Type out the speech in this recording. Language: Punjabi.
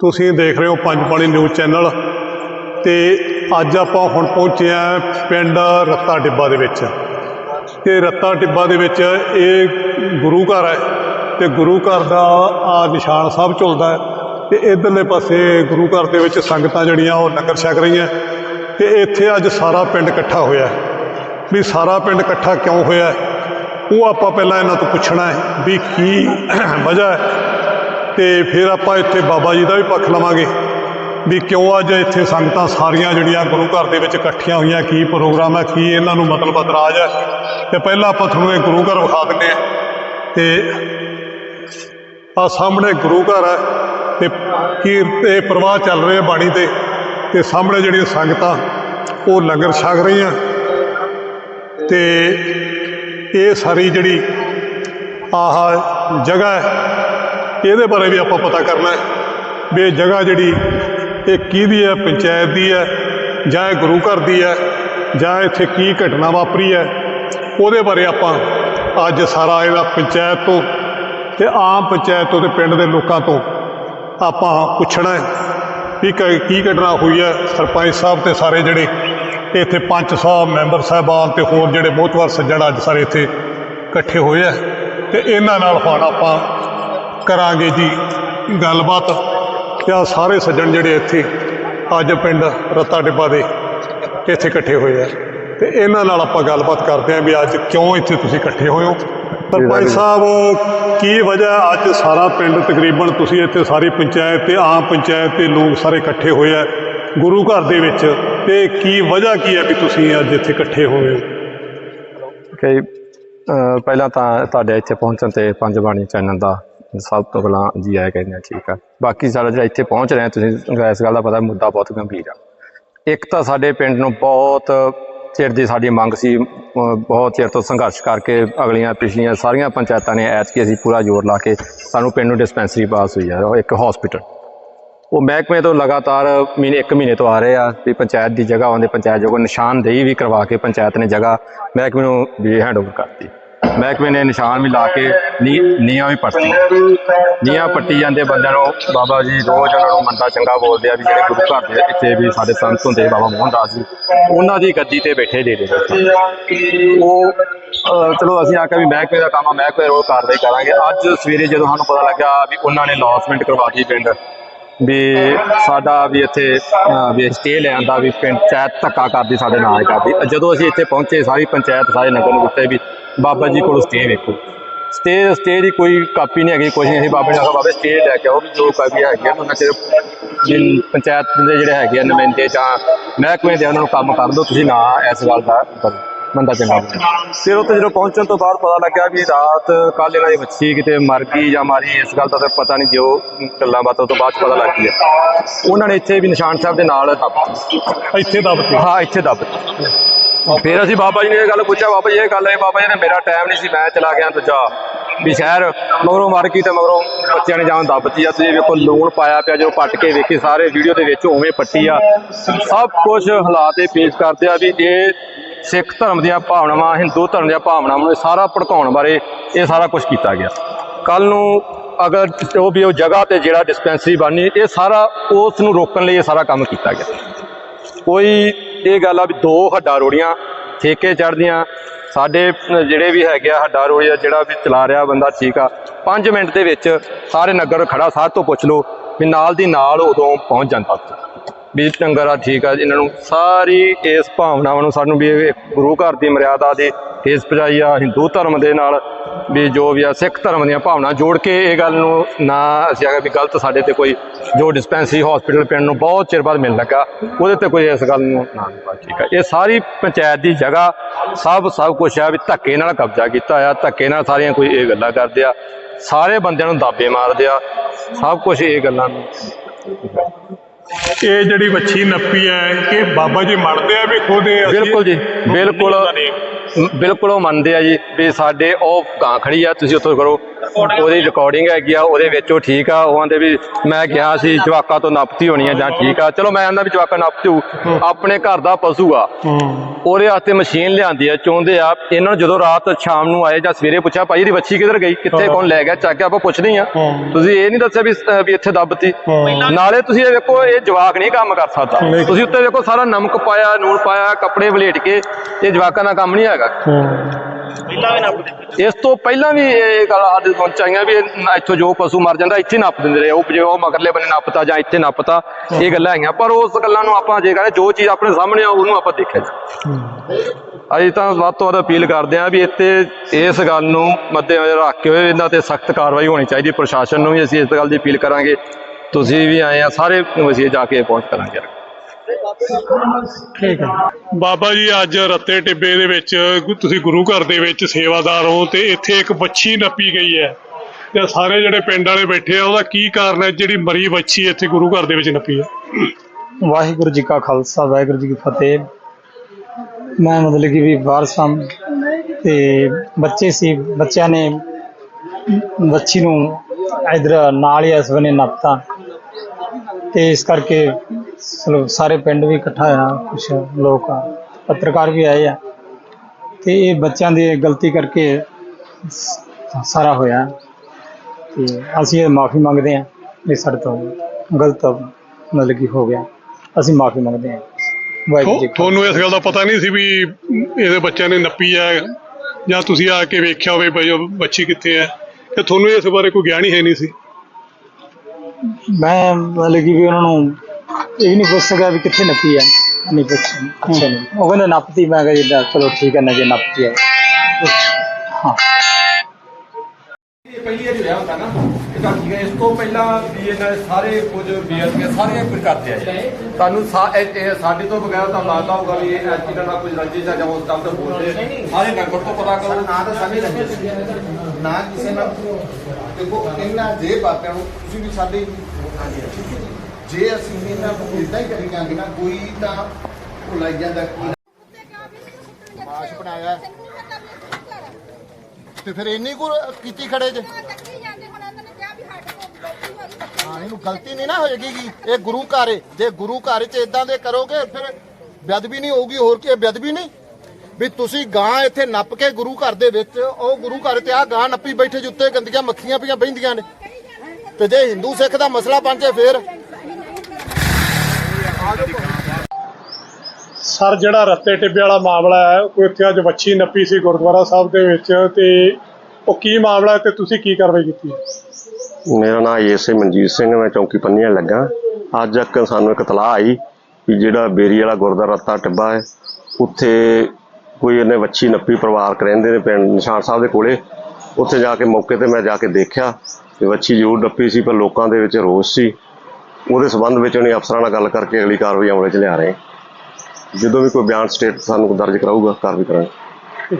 ਤੁਸੀਂ ਦੇਖ ਰਹੇ ਹੋ ਪੰਜ ਪਾਣੀ ਨਿਊਜ਼ ਚੈਨਲ ਤੇ ਅੱਜ ਆਪਾਂ ਹੁਣ ਪਹੁੰਚੇ ਆ ਪਿੰਡ ਰੱਤਾ ਟਿੱਬਾ ਦੇ ਵਿੱਚ। ਤੇ ਰੱਤਾ ਟਿੱਬਾ ਦੇ ਵਿੱਚ ਇਹ ਗੁਰੂ ਘਰ ਹੈ ਤੇ ਗੁਰੂ ਘਰ ਦਾ ਆ ਨਿਸ਼ਾਨ ਸਾਹਿਬ ਝੁਲਦਾ ਹੈ ਤੇ ਇਧਰਲੇ ਪਾਸੇ ਗੁਰੂ ਘਰ ਦੇ ਵਿੱਚ ਸੰਗਤਾਂ ਜਿਹੜੀਆਂ ਉਹ ਲੰਗਰ ਛਕ ਰਹੀਆਂ ਤੇ ਇੱਥੇ ਅੱਜ ਸਾਰਾ ਪਿੰਡ ਇਕੱਠਾ ਹੋਇਆ ਵੀ ਸਾਰਾ ਪਿੰਡ ਇਕੱਠਾ ਕਿਉਂ ਹੋਇਆ ਉਹ ਆਪਾਂ ਪਹਿਲਾਂ ਇਹਨਾਂ ਤੋਂ ਪੁੱਛਣਾ ਹੈ ਵੀ ਕੀ ਵਜ੍ਹਾ ਹੈ? ਤੇ ਫਿਰ ਆਪਾਂ ਇੱਥੇ ਬਾਬਾ ਜੀ ਦਾ ਵੀ ਪੱਖ ਲਵਾਂਗੇ ਵੀ ਕਿਉਂ ਅੱਜ ਇੱਥੇ ਸੰਗਤਾਂ ਸਾਰੀਆਂ ਜਿਹੜੀਆਂ ਗੁਰੂ ਘਰ ਦੇ ਵਿੱਚ ਇਕੱਠੀਆਂ ਹੋਈਆਂ, ਕੀ ਪ੍ਰੋਗਰਾਮ ਹੈ ਕੀ ਇਹਨਾਂ ਨੂੰ ਮਤਲਬ ਇਤਰਾਜ਼ ਹੈ ਤੇ ਪਹਿਲਾਂ ਆਪਾਂ ਤੁਹਾਨੂੰ ਇਹ ਗੁਰੂ ਘਰ ਵਿਖਾ ਦਿੰਦੇ ਹਾਂ। ਤੇ ਆ ਸਾਹਮਣੇ ਗੁਰੂ ਘਰ ਹੈ ਤੇ ਕੀ ਇਹ ਪ੍ਰਵਾਹ ਚੱਲ ਰਿਹਾ ਬਾਣੀ ਤੇ ਤੇ ਸਾਹਮਣੇ ਜਿਹੜੀਆਂ ਸੰਗਤਾਂ, ਉਹ ਲੰਗਰ ਛਕ ਰਹੀਆਂ। ਤੇ ਇਹ ਸਾਰੀ ਜਿਹੜੀ ਆਹ ਜਗ੍ਹਾ ਹੈ ਇਹਦੇ ਬਾਰੇ ਵੀ ਆਪਾਂ ਪਤਾ ਕਰਨਾ ਹੈ ਵੀ ਇਹ ਜਗ੍ਹਾ ਜਿਹੜੀ ਇਹ ਕਿਹਦੀ ਹੈ, ਪੰਚਾਇਤ ਦੀ ਹੈ, ਜਾਂ ਇਹ ਗੁਰੂ ਘਰ ਦੀ ਹੈ, ਜਾਂ ਇੱਥੇ ਕੀ ਘਟਨਾ ਵਾਪਰੀ ਹੈ, ਉਹਦੇ ਬਾਰੇ ਆਪਾਂ ਅੱਜ ਸਾਰਾ ਇਹਦਾ ਪੰਚਾਇਤ ਤੋਂ ਤੇ ਆਮ ਪੰਚਾਇਤ ਤੋਂ ਤੇ ਪਿੰਡ ਦੇ ਲੋਕਾਂ ਤੋਂ ਆਪਾਂ ਪੁੱਛਣਾ ਹੈ ਵੀ ਕ- ਕੀ ਘਟਨਾ ਹੋਈ ਹੈ। ਸਰਪੰਚ ਸਾਹਿਬ ਤੇ ਸਾਰੇ ਜਿਹੜੇ ਇੱਥੇ ਪੰਚ ਸਾਹਿਬ, ਮੈਂਬਰ ਸਾਹਿਬਾਨ ਤੇ ਹੋਰ ਜਿਹੜੇ ਮੋਹਤਵਾਰ ਸੱਜਣ ਅੱਜ ਸਾਰੇ ਇੱਥੇ ਇਕੱਠੇ ਹੋਏ ਆ ਤੇ ਇਹਨਾਂ ਨਾਲ ਹੁਣ ਆਪਾਂ ਕਰਾਂਗੇ ਜੀ ਗੱਲਬਾਤ। ਤੇ ਆਹ ਸਾਰੇ ਸੱਜਣ ਜਿਹੜੇ ਇੱਥੇ ਅੱਜ ਪਿੰਡ ਰੱਤਾ ਟਿੱਬਾ ਦੇ ਇੱਥੇ ਇਕੱਠੇ ਹੋਏ ਆ। ਤੇ ਇਹਨਾਂ ਨਾਲ ਆਪਾਂ ਗੱਲਬਾਤ ਕਰਦੇ ਆਂ ਵੀ ਅੱਜ ਕਿਉਂ ਇੱਥੇ ਤੁਸੀਂ ਇਕੱਠੇ ਹੋਏ ਹੋ? ਸਰਪੰਚ ਸਾਹਿਬ ਕੀ ਵਜ੍ਹਾ ਅੱਜ ਸਾਰਾ ਪਿੰਡ ਤਕਰੀਬਨ ਤੁਸੀਂ ਇੱਥੇ ਸਾਰੀ ਪੰਚਾਇਤ ਤੇ ਆਮ ਪੰਚਾਇਤ ਤੇ ਲੋਕ ਸਾਰੇ ਇਕੱਠੇ ਹੋਏ ਆ ਗੁਰੂ ਘਰ ਦੇ ਵਿੱਚ? ਤੇ ਕੀ ਵਜ੍ਹਾ ਕੀ ਹੈ ਵੀ ਤੁਸੀਂ ਅੱਜ ਇੱਥੇ ਇਕੱਠੇ ਹੋਏ ਹੋ? ਕਿ ਅਹ ਪਹਿਲਾਂ ਤਾਂ ਤੁਹਾਡੇ ਇੱਥੇ ਪਹੁੰਚਣ ਤੇ ਪੰਜ ਬਾਣੀ ਚੈਨਲ ਦਾ ਸਭ ਤੋਂ ਪਹਿਲਾਂ ਜੀ ਆਇਆ ਕਹਿੰਦੇ ਹਾਂ, ਠੀਕ ਆ। ਬਾਕੀ ਸਾਡਾ ਜਿਹੜਾ ਇੱਥੇ ਪਹੁੰਚ ਰਹੇ ਤੁਸੀਂ ਇਸ ਗੱਲ ਦਾ ਪਤਾ ਮੁੱਦਾ ਬਹੁਤ ਗੰਭੀਰ ਆ। ਇੱਕ ਤਾਂ ਸਾਡੇ ਪਿੰਡ ਨੂੰ ਬਹੁਤ ਚਿਰ ਦੀ ਸਾਡੀ ਮੰਗ ਸੀ ਬਹੁਤ ਚਿਰ ਤੋਂ ਸੰਘਰਸ਼ ਕਰਕੇ ਅਗਲੀਆਂ ਪਿਛਲੀਆਂ ਸਾਰੀਆਂ ਪੰਚਾਇਤਾਂ ਨੇ ਐਤਕੀ ਅਸੀਂ ਪੂਰਾ ਜ਼ੋਰ ਲਾ ਕੇ ਸਾਨੂੰ ਪਿੰਡ ਨੂੰ ਡਿਸਪੈਂਸਰੀ ਪਾਸ ਹੋਈ ਆ ਉਹ ਇੱਕ ਹਸਪੀਟਲ ਉਹ ਮਹਿਕਮੇ ਤੋਂ ਲਗਾਤਾਰ ਮਹੀਨੇ ਇੱਕ ਮਹੀਨੇ ਤੋਂ ਆ ਰਹੇ ਆ ਵੀ ਪੰਚਾਇਤ ਦੀ ਜਗ੍ਹਾ ਆਉਂਦੇ ਪੰਚਾਇਤ ਜੋ ਨਿਸ਼ਾਨਦੇਹੀ ਵੀ ਕਰਵਾ ਕੇ ਪੰਚਾਇਤ ਨੇ ਜਗ੍ਹਾ ਮਹਿਕਮੇ ਨੂੰ ਵੀ ਹੈਂਡਓਵਰ ਕਰਤੀ। ਮਹਿਕਮੇ ਨੇ ਨਿਸ਼ਾਨ ਵੀ ਲਾ ਕੇ ਨੀ- ਨੀਹਾਂ ਵੀ ਪੱਟੀਆਂ ਨੀਹਾਂ ਪੱਟੀ ਜਾਂਦੇ ਬੰਦਿਆਂ ਨੂੰ ਬਾਬਾ ਜੀ ਰੋਜ਼ ਉਹਨਾਂ ਨੂੰ ਮੰਦਾ ਚੰਗਾ ਬੋਲਦੇ ਆ ਵੀ ਜਿਹੜੇ ਗੁਰੂ ਘਰ ਦੇ ਇੱਥੇ ਵੀ ਸਾਡੇ ਸੰਤ ਹੁੰਦੇ ਬਾਬਾ ਮੋਹਨ ਦਾਸ ਜੀ ਉਹਨਾਂ ਦੀ ਗੱਦੀ ਤੇ ਬੈਠੇ ਦੇ ਦੇ ਉਹ ਚਲੋ ਅਸੀਂ ਆਖਿਆ ਵੀ ਮਹਿਕਮੇ ਦਾ ਕੰਮ ਆ ਮਹਿਕਮੇ ਰੋਜ਼ ਕਾਰਵਾਈ ਕਰਾਂਗੇ। ਅੱਜ ਸਵੇਰੇ ਜਦੋਂ ਸਾਨੂੰ ਪਤਾ ਲੱਗਾ ਵੀ ਉਹਨਾਂ ਨੇ ਲੌਸਮੈਂਟ ਕਰਵਾਤੀ ਪਿੰਡ ਵੀ ਸਾਡਾ ਵੀ ਇੱਥੇ ਅਹ, ਵੀ ਸਟੇ ਦਾ ਵੀ ਪੰਚਾਇਤ ਧੱਕਾ ਕਰਦੀ ਸਾਡੇ ਨਾਲ ਕਰਦੀ। ਜਦੋਂ ਅਸੀਂ ਇੱਥੇ ਪਹੁੰਚੇ ਸਾਰੀ ਪੰਚਾਇਤ ਸਾਰੇ ਨਗਰ ਨੂੰ ਦਿੱਤੇ ਵੀ ਬਾਬਾ ਜੀ ਕੋਲ ਸਟੇ ਵੇਖੋ। ਸਟੇ ਸਟੇ ਦੀ ਕੋਈ ਕਾਪੀ ਨਹੀਂ ਹੈਗੀ ਕੁਝ ਨਹੀਂ। ਅਸੀਂ ਬਾਬੇ ਨੇ ਆਖਿਆ ਬਾਬੇ ਸਟੇ ਲੈ ਕੇ ਆਓ ਵੀ ਜੋ ਕਾਪੀ ਹੈਗੀ ਆ ਉਹਨਾਂ ਚਿਰ ਜਿਨ ਪੰਚਾਇਤ ਦੇ ਜਿਹੜੇ ਹੈਗੇ ਆ ਨੁਮਾਇੰਦੇ ਜਾਂ ਮਹਿਕਮੇ ਦੇ ਉਹਨਾਂ ਨੂੰ ਕੰਮ ਕਰ ਦਿਓ ਤੁਸੀਂ ਨਾ ਇਸ ਗੱਲ ਦਾ ਕਰੋ। ਬੰਦਾ ਚੰਗਾ ਬਣੇ। ਫਿਰ ਉੱਥੇ ਜਦੋਂ ਪਹੁੰਚਣ ਤੋਂ ਬਾਅਦ ਪਤਾ ਲੱਗਿਆ ਵੀ ਰਾਤ ਕੱਲ ਇਹਨਾਂ ਦੀ ਬੱਚੀ ਕਿਤੇ ਮਰ ਗਈ ਜਾਂ ਮਾਰੀ ਇਸ ਗੱਲ ਦਾ ਤਾਂ ਪਤਾ ਨਹੀਂ ਜੋ ਗੱਲਾਂ ਬਾਤਾਂ ਤੋਂ ਬਾਅਦ ਪਤਾ ਲੱਗ ਗਿਆ। ਉਹਨਾਂ ਨੇ ਇੱਥੇ ਵੀ ਨਿਸ਼ਾਨ ਸਾਹਿਬ ਦੇ ਨਾਲ ਦੱਬ ਇੱਥੇ ਦੱਬਤੇ ਹਾਂ ਇੱਥੇ ਦੱਬ ਫਿਰ ਅਸੀਂ ਬਾਬਾ ਜੀ ਨੇ ਇਹ ਗੱਲ ਪੁੱਛਿਆ, ਬਾਬਾ ਜੀ ਇਹ ਗੱਲ ਹੈ, ਬਾਬਾ ਜੀ ਨੇ ਮੇਰਾ ਟਾਈਮ ਨਹੀਂ ਸੀ, ਮੈਂ ਚਲਾ ਗਿਆ ਦੂਜਾ। ਵੀ ਸ਼ਹਿਰ ਮਗਰੋਂ ਮਰ ਗਈ ਤੇ ਮਗਰੋਂ ਬੱਚਿਆਂ ਨੇ ਜਾਨ ਦੱਬਤੀ ਆ। ਤੁਸੀਂ ਵੇਖੋ ਲੂਣ ਪਾਇਆ ਪਿਆ, ਜੋ ਪੱਟ ਕੇ ਵੇਖੀ, ਸਾਰੇ ਵੀਡੀਓ ਦੇ ਵਿੱਚ ਉਵੇਂ ਪੱਟੀ ਆ। ਸਭ ਕੁਝ ਹਾਲਾਤ ਇਹ ਪੇਸ਼ ਕਰਦੇ ਆ ਵੀ ਇਹ ਸਿੱਖ ਧਰਮ ਦੀਆਂ ਭਾਵਨਾਵਾਂ, ਹਿੰਦੂ ਧਰਮ ਦੀਆਂ ਭਾਵਨਾਵਾਂ ਨੂੰ ਇਹ ਸਾਰਾ ਭੜਕਾਉਣ ਬਾਰੇ ਇਹ ਸਾਰਾ ਕੁਝ ਕੀਤਾ ਗਿਆ। ਕੱਲ ਨੂੰ ਅਗਰ ਉਹ ਵੀ ਉਹ ਜਗ੍ਹਾ ਤੇ ਜਿਹੜਾ ਡਿਸਪੈਂਸਰੀ ਬਣਨੀ, ਇਹ ਸਾਰਾ ਉਸ ਨੂੰ ਰੋਕਣ ਲਈ ਇਹ ਸਾਰਾ ਕੰਮ ਕੀਤਾ ਗਿਆ। ਕੋਈ ਇਹ ਗੱਲ ਆ ਵੀ ਦੋ ਹੱਡਾ ਰੋੜੀਆਂ, ਠੇਕੇ ਚੜਦੀਆਂ ਸਾਡੇ ਜਿਹੜੇ ਵੀ ਹੈਗੇ ਆ ਹੱਡਾ ਰੋੜੀਆ ਜਿਹੜਾ ਵੀ ਚਲਾ ਰਿਹਾ ਬੰਦਾ ਠੀਕ ਆ 5 ਮਿੰਟ ਦੇ ਵਿੱਚ ਸਾਰੇ ਨਗਰ ਖੜਾ ਸਾਰ ਤੋਂ ਪੁੱਛ ਲਓ ਵੀ ਨਾਲ ਦੀ ਨਾਲ ਉਦੋਂ ਪਹੁੰਚ ਜਾਂਦਾ ਉੱਥੇ। ਵੀ ਡੰਗਰ ਆ, ਠੀਕ ਆ, ਇਹਨਾਂ ਨੂੰ ਸਾਰੀ ਇਸ ਭਾਵਨਾਵਾਂ ਨੂੰ ਸਾਨੂੰ ਵੀ ਗੁਰੂ ਘਰ ਦੀ ਮਰਿਆਦਾ ਦੇ ਠੇਸ ਪਜਾਈ ਆ, ਹਿੰਦੂ ਧਰਮ ਦੇ ਨਾਲ ਵੀ ਜੋ ਵੀ ਆ ਸਿੱਖ ਧਰਮ ਦੀਆਂ ਭਾਵਨਾ ਜੋੜ ਕੇ ਇਹ ਗੱਲ ਨੂੰ ਨਾ ਅਸੀਂ ਆਖਿਆ ਵੀ ਗਲਤ ਸਾਡੇ ਤੇ ਕੋਈ ਜੋ ਡਿਸਪੈਂਸਰੀ ਹਸਪੀਟਲ ਪਿੰਡ ਨੂੰ ਬਹੁਤ ਚਿਰ ਬਾਅਦ ਮਿਲਣ ਲੱਗਾ ਉਹਦੇ ਤੇ ਕੋਈ ਇਸ ਗੱਲ ਨੂੰ ਨਾ। ਠੀਕ ਆ ਇਹ ਸਾਰੀ ਪੰਚਾਇਤ ਦੀ ਜਗ੍ਹਾ ਸਭ ਸਭ ਕੁਝ ਆ ਵੀ ਧੱਕੇ ਨਾਲ ਕਬਜ਼ਾ ਕੀਤਾ ਆ ਧੱਕੇ ਨਾਲ ਸਾਰੀਆਂ ਕੋਈ ਇਹ ਗੱਲਾਂ ਕਰਦੇ ਆ ਸਾਰੇ ਬੰਦਿਆਂ ਨੂੰ ਦਾਬੇ ਮਾਰਦੇ ਆ ਸਭ ਕੁਝ ਇਹ ਗੱਲਾਂ ਨੂੰ ਇਹ ਜਿਹੜੀ ਵੱਛੀ ਨੱਪੀ ਹੈ ਕਿ ਬਾਬਾ ਜੀ ਮੰਨਦੇ ਆ ਵੀ ਖੁਦ ਬਿਲਕੁਲ ਜੀ ਬਿਲਕੁਲ। ਬਿਲਕੁਲ ਉਹ ਮੰਨਦੇ ਆ ਜੀ ਵੀ ਸਾਡੇ ਉਹ ਗਾਂ ਖੜੀ ਆ ਤੁਸੀਂ ਉੱਥੋਂ ਕਰੋ। ਉਹਦੀ ਰਿਕਾਰਡਿੰਗ ਹੈਗੀ ਆ ਉਹਦੇ ਵਿੱਚ ਉਹ ਠੀਕ ਆ ਉਹ ਆਂਦੇ ਵੀ ਮੈਂ ਕਿਹਾ ਸੀ ਜਵਾਕਾਂ ਤੋਂ ਨਪਤੀ ਹੋਣੀ ਆ ਜਾਂ ਠੀਕ ਆ। ਚਲੋ ਮੈਂ ਆਂਦਾ ਵੀ ਜਵਾਕਾਂ ਨਪਤੂ ਆਪਣੇ ਘਰ ਦਾ ਪਸ਼ੂ ਆ। ਉਹਦੇ ਵਾਸਤੇ ਮਸ਼ੀਨ ਲਿਆਂਦੀ ਆ ਚੋਂਦੇ ਆ। ਇਹਨਾਂ ਨੂੰ ਜਦੋਂ ਰਾਤ ਸ਼ਾਮ ਨੂੰ ਆਏ ਜਾਂ ਸਵੇਰੇ ਪੁੱਛਿਆ ਭਾਈ ਇਹਦੀ ਬੱਚੀ ਕਿੱਧਰ ਗਈ? ਕਿੱਥੇ ਕੌਣ ਲੈ ਗਿਆ? ਚੱਕ ਕੇ ਆਪਾਂ ਪੁੱਛਦੇ ਆ। ਤੁਸੀਂ ਇਹ ਨਹੀਂ ਦੱਸਿਆ ਵੀ ਵੀ ਇੱਥੇ ਦੱਬਤੀ। ਨਾਲੇ ਤੁਸੀਂ ਇਹ ਵੇਖੋ ਇਹ ਜਵਾਕ ਨਹੀਂ ਕੰਮ ਕਰ ਸਕਦਾ। ਤੁਸੀਂ ਉੱਤੇ ਵੇਖੋ ਸਾਰਾ ਨਮਕ ਪਾਇਆ ਨੂਣ ਪਾਇਆ ਕੱਪੜੇ ਵਲੇਟ ਕੇ ਇਹ ਜਵਾਕਾਂ ਦਾ ਕੰਮ ਨਹੀਂ ਹੈਗਾ। ਇਸ ਤੋਂ ਪਹਿਲਾਂ ਵੀ ਇਹ ਗੱਲ ਸਾਡੇ ਪਹੁੰਚ ਵੀ ਇਹ ਨਾ- ਇੱਥੋਂ ਜੋ ਪਸ਼ੂ ਮਰ ਜਾਂਦਾ, ਇੱਥੇ ਨੱਪ ਦਿੰਦੇ ਰਹੇ। ਉਹ ਜੇ ਉਹ ਮਗਰਲੇ ਬੰਨੇ ਨੱਪਤਾ ਜਾਂ ਇੱਥੇ ਨੱਪਤਾ, ਇਹ ਗੱਲਾਂ ਹੈਗੀਆਂ ਪਰ ਉਸ ਗੱਲਾਂ ਨੂੰ ਆਪਾਂ ਜੇ ਕਹਿੰਦੇ, ਜੋ ਚੀਜ਼ ਆਪਣੇ ਸਾਹਮਣੇ ਆ, ਉਹਨੂੰ ਆਪਾਂ ਦੇਖਿਆ ਜੀ। ਅਸੀਂ ਤਾਂ ਵੱਧ ਤੋਂ ਵੱਧ ਅਪੀਲ ਕਰਦੇ ਹਾਂ ਵੀ ਇੱਥੇ ਇਸ ਗੱਲ ਨੂੰ ਮੱਦੇ ਨਜ਼ਰ ਰੱਖ ਕੇ ਇਹਨਾਂ ਤੇ ਸਖਤ ਕਾਰਵਾਈ ਹੋਣੀ ਚਾਹੀਦੀ, ਪ੍ਰਸ਼ਾਸਨ ਨੂੰ ਵੀ ਅਸੀਂ ਇਸ ਗੱਲ ਦੀ ਅਪੀਲ ਕਰਾਂਗੇ। ਤੁਸੀਂ ਵੀ ਆਏ ਆ, ਸਾਰੇ ਨੂੰ ਅਸੀਂ ਜਾ ਕੇ ਪਹੁੰਚ ਕਰਾਂਗੇ। ਠੀਕ ਹੈ। ਬਾਬਾ ਜੀ ਅੱਜ ਰੱਤੇ ਟਿੱਬੇ ਦੇ ਵਿੱਚ ਤੁਸੀਂ ਗੁਰੂ ਘਰ ਦੇ ਵਿੱਚ ਸੇਵਾਦਾਰ ਹੋ ਤੇ ਇੱਥੇ ਇੱਕ ਬੱਚੀ ਨੱਪੀ ਗਈ ਹੈ। ਤੇ ਸਾਰੇ ਜਿਹੜੇ ਪਿੰਡ ਵਾਲੇ ਬੈਠੇ ਆ ਉਹਦਾ ਕੀ ਕਾਰਨ ਹੈ? ਜਿਹੜੀ ਮਰੀ ਬੱਚੀ ਇੱਥੇ ਗੁਰੂ ਘਰ ਦੇ ਵਿੱਚ ਨੱਪੀ ਹੈ। ਵਾਹਿਗੁਰੂ ਜੀ ਕਾ ਖਾਲਸਾ ਵਾਹਿਗੁਰੂ ਜੀ ਕੀ ਫਤਿਹ। ਮੈਂ ਮਤਲਬ ਕਿ ਵੀ ਵਾਰਸਾਂ ਤੇ ਬੱਚੇ ਸੀ ਬੱਚਿਆਂ ਨੇ ਬੱਚੀ ਨੂੰ ਇਧਰ ਨਾਲ ਹੀ ਇਸ ਬਨੇ ਨੱਪਤਾ। ਤੇ ਇਸ ਕਰਕੇ ਚਲੋ ਸਾਰੇ ਪਿੰਡ ਵੀ ਇਕੱਠਾ ਹੋਇਆ ਕੁਝ ਲੋਕ ਆ ਪੱਤਰਕਾਰ ਵੀ ਆਏ ਆ ਤੇ ਇਹ ਬੱਚਿਆਂ ਦੀ ਗਲਤੀ ਕਰਕੇ ਸ- ਸਾਰਾ ਹੋਇਆ ਤੇ ਅਸੀਂ ਇਹ ਮਾਫੀ ਮੰਗਦੇ ਹਾਂ ਇਹ ਸਾਡੇ ਤੋਂ ਗਲਤ ਮਤਲਬ ਕਿ ਹੋ ਗਿਆ ਅਸੀਂ ਮਾਫੀ ਮੰਗਦੇ ਹਾਂ। ਵਾਹਿਗੁਰੂ ਜੀ ਤੁਹਾ- ਕਾ ਤੁਹਾਨੂੰ ਇਸ ਗੱਲ ਦਾ ਪਤਾ ਨਹੀਂ ਸੀ ਵੀ ਇਹਦੇ ਬੱਚਿਆਂ ਨੇ ਨੱਪੀ ਹੈ ਜਾਂ ਤੁਸੀਂ ਆ ਕੇ ਵੇਖਿਆ ਹੋਵੇ ਬਈ ਉਹ ਬੱਚੀ ਕਿੱਥੇ ਹੈ ਤੇ ਤੁਹਾਨੂੰ ਇਸ ਬਾਰੇ ਕੋਈ ਗਿਆਨ ਹੀ ਹੈ ਨਹੀਂ ਸੀ। ਮੈਂ ਮਤਲਬ ਕਿ ਵੀ ਉਹਨਾਂ ਨੂੰ ਇਹ ਨਹੀਂ ਪੁੱਛ ਸਕਿਆ ਵੀ ਕਿੱਥੇ ਨੱਪੀ ਹੈ ਨਹੀਂ ਪੁੱਛ ਅੱਛਾ ਨਹੀਂ। ਉਹ ਕਹਿੰਦੇ ਨੱਪਤੀ ਮੈਂ ਕਿਹਾ ਜੀ ਲੈ, ਚਲੋ ਠੀਕ ਹੈ ਨਾ ਜੇ ਨੱਪਤੀ ਹੈ ਹਾਂ। ਇਹ ਪਹਿਲੀ ਵਾਰੀ ਹੋਇਆ ਹੁੰਦਾ ਨਾ। ਇਹ ਤਾਂ ਠੀਕ ਹੈ ਇਸ ਤੋਂ ਪਹਿਲਾਂ ਵੀ ਇਹਨਾਂ ਦੇ ਸਾਰੇ ਕੁਝ ਬੇਅਦਬੀਆਂ ਸਾਰੀਆਂ ਕੁਝ ਕਰਦੇ ਆ ਜੀ। ਤੁਹਾਨੂੰ ਸਾ- ਇਹ- ਇਹ ਸਾਡੇ ਤੋਂ ਬਗੈਰ ਤਾਂ ਲੱਗਦਾ ਹੋਊਗਾ ਵੀ ਇਹ ਐਚਪੀ ਦਾ ਕੋਈ ਰੰਜਿਸ਼ ਜਾਂ ਉਸ ਕੰਮ ਤੋਂ ਬੋਲਦੇ ਸਾਰੇ ਨੰਬਰ ਤੋਂ ਪਤਾ ਕਰੋ। ਨਾ ਤਾਂ ਸਾਡੇ ਰੰਜਿਸ਼ ਨਾ ਕਿਸੇ ਨਾਲ। ਦੇਖੋ ਇਹਨਾਂ ਜੇ ਬਾਤਾਂ ਨੂੰ ਤੁਸੀਂ ਵੀ ਸਾਡੇ ਜੇ ਅਸੀਂ ਇਹਨਾਂ ਨੂੰ ਇਦਾਂ ਹੀ ਕਰੀ ਜਾਂਗੇ ਨਾ ਕੋਈ ਤਾਂ ਉਹ ਲੱਗ ਜਾਂਦਾ ਕਿ ਮਾਸ਼ ਬਣਾਇਆ। ਤੇ ਫਿਰ ਇੰਨੀ ਕੁ ਕੀਤੀ ਖੜੇ ਜੇ? ਹਾਂ ਇਹਨੂੰ ਗਲਤੀ ਨਹੀਂ ਨਾ ਹੋਏਗੀ। ਇਹ ਗੁਰੂ ਘਰ ਏ। ਜੇ ਗੁਰੂ ਘਰ 'ਚ ਇਦਾਂ ਦੇ ਕਰੋਗੇ ਫਿਰ ਬੇਅਦਬੀ ਨਹੀਂ ਹੋਊਗੀ ਹੋਰ ਕੀ ਹੈ, ਬੇਅਦਬੀ ਨਹੀਂ? ਵੀ ਤੁਸੀਂ ਗਾਂ ਇੱਥੇ ਨੱਪ ਕੇ ਗੁਰੂ ਘਰ ਦੇ ਵਿੱਚ ਉਹ ਗੁਰੂ ਘਰ ਤੇ ਆ ਗਾਂ ਨੱਪੀ ਬੈਠੇ ਜੁੱਤੇ ਗੰਦੀਆਂ ਮੱਖੀਆਂ ਪਈਆਂ ਬਹਿੰਦੀਆਂ ਨੇ। ਤੇ ਜੇ ਹਿੰਦੂ ਸਿੱਖ ਦਾ ਮਸਲਾ ਬਣ ਜਾਏ ਫੇਰ? ਸਰ, ਜਿਹੜਾ ਰੱਤੇ ਟਿੱਬੇ ਵਾਲਾ ਮਾਮਲਾ ਹੈ ਕੋਈ ਇੱਥੇ ਅੱਜ ਬੱਚੀ ਨੱਪੀ ਸੀ ਗੁਰਦੁਆਰਾ ਸਾਹਿਬ ਦੇ ਵਿੱਚ ਤੇ ਉਹ ਕੀ ਮਾਮਲਾ ਤੇ ਤੁਸੀਂ ਕੀ ਕਾਰਵਾਈ ਕੀਤੀ ਹੈ? ਮੇਰਾ ਨਾਮ ਏਸੇ ਮਨਜੀਤ ਸਿੰਘ, ਮੈਂ ਚੌਂਕੀ ਪੰਨੀਆਂ ਲੱਗਾ। ਅੱਜ ਇੱਕ ਸਾਨੂੰ ਇੱਕ ਤਲਾਹ ਆਈ ਕਿ ਜਿਹੜਾ ਬੇਰੀ ਵਾਲਾ ਗੁਰਦੁਆਰਾ ਰੱਤਾ ਟਿੱਬਾ ਹੈ, ਉੱਥੇ ਕੋਈ ਇਹਨੇ ਵੱਛੀ ਨੱਪੀ ਪਰਿਵਾਰਕ ਰਹਿੰਦੇ ਨੇ ਪਿੰਡ ਨਿਸ਼ਾਨ ਸਾਹਿਬ ਦੇ ਕੋਲੇ। ਉੱਥੇ ਜਾ ਕੇ ਮੌਕੇ ਤੇ ਮੈਂ ਜਾ ਕੇ ਦੇਖਿਆ ਕਿ ਵੱਛੀ ਜ਼ਰੂਰ ਨੱਪੀ ਸੀ, ਪਰ ਲੋਕਾਂ ਦੇ ਵਿੱਚ ਰੋਸ ਸੀ। ਉਹਦੇ ਸਬੰਧ ਵਿੱਚ ਉਹਨੇ ਅਫਸਰਾਂ ਨਾਲ ਗੱਲ ਕਰਕੇ ਅਗਲੀ ਕਾਰਵਾਈ ਅਮਲ 'ਚ ਲਿਆ ਰਹੇ ਜਦੋਂ ਵੀ ਕੋਈ ਬਿਆਨ ਸਟੇਟ ਸਾਨੂੰ ਦਰਜ ਕਰਾਊਗਾ, ਕਾਰਵਾਈ ਕਰਾਂਗੇ।